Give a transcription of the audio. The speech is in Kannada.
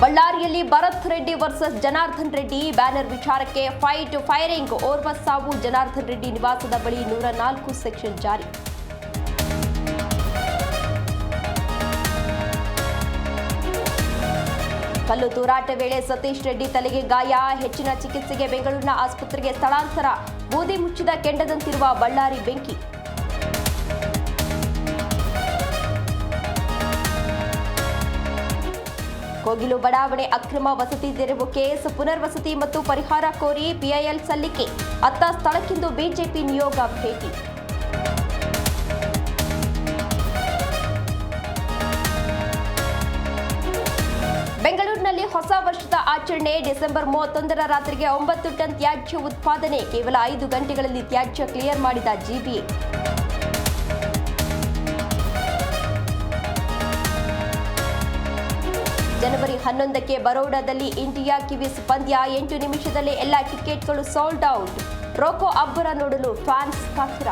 ಬೆಂಗಳೂರಿನಲ್ಲಿ ಭರತ್ ರೆಡ್ಡಿ ವರ್ಸಸ್ ಜನಾರ್ದನ್ ರೆಡ್ಡಿ. ಬ್ಯಾನರ್ ವಿಚಾರಕ್ಕೆ ಫೈಟ್ ಫೈರಿಂಗ್ ಓರ್ವ ಸಾವು ಜನಾರ್ದನ್ ರೆಡ್ಡಿ ನಿವಾಸದ ಬಳಿ ನೂರ ನಾಲ್ಕು ಸೆಕ್ಷನ್ ಜಾರಿ. ಕಲ್ಲು ತೂರಾಟ ವೇಳೆ ಸತೀಶ್ ರೆಡ್ಡಿ ತಲೆಗೆ ಗಾಯ. ಹೆಚ್ಚಿನ ಚಿಕಿತ್ಸೆಗೆ ಬೆಂಗಳೂರಿನ ಆಸ್ಪತ್ರೆಗೆ ಸ್ಥಳಾಂತರ. ಬೂದಿ ಮುಚ್ಚಿದ ಕೆಂಡದಂತಿರುವ ಬಳ್ಳಾರಿ ಬೆಂಕಿ. ಕೋಗಿಲು ಬಡಾವಣೆ ಅಕ್ರಮ ವಸತಿ ತೆರವು ಕೇಸ್, ಪುನರ್ವಸತಿ ಮತ್ತು ಪರಿಹಾರ ಕೋರಿ ಪಿಐಎಲ್ ಸಲ್ಲಿಕೆ. ಅತ್ತ ಸ್ಥಳಕ್ಕಿಂದು ಬಿಜೆಪಿ ನಿಯೋಗ ಭೇಟಿ. ಬೆಂಗಳೂರಿನಲ್ಲಿ ಹೊಸ ವರ್ಷದ ಆಚರಣೆ ಡಿಸೆಂಬರ್ ಮೂವತ್ತೊಂದರ ರಾತ್ರಿಗೆ ಒಂಬತ್ತು ಟನ್ ತ್ಯಾಜ್ಯ ಉತ್ಪಾದನೆ. ಕೇವಲ ಐದು ಗಂಟೆಗಳಲ್ಲಿ ತ್ಯಾಜ್ಯ ಕ್ಲಿಯರ್ ಮಾಡಿದ ಜಿಬಿಎ. ಜನವರಿ ಹನ್ನೊಂದಕ್ಕೆ ಬರೋಡಾದಲ್ಲಿ ಇಂಡಿಯಾ ಕಿವೀಸ್ ಪಂದ್ಯ ಎಂಟು ನಿಮಿಷದಲ್ಲಿ ಎಲ್ಲ ಟಿಕೆಟ್ಗಳು ಸೋಲ್ಡ್ ಔಟ್ ರೋಕೋ ಅಬ್ಬರ ನೋಡಲು ಫ್ಯಾನ್ಸ್ ಕಾತರ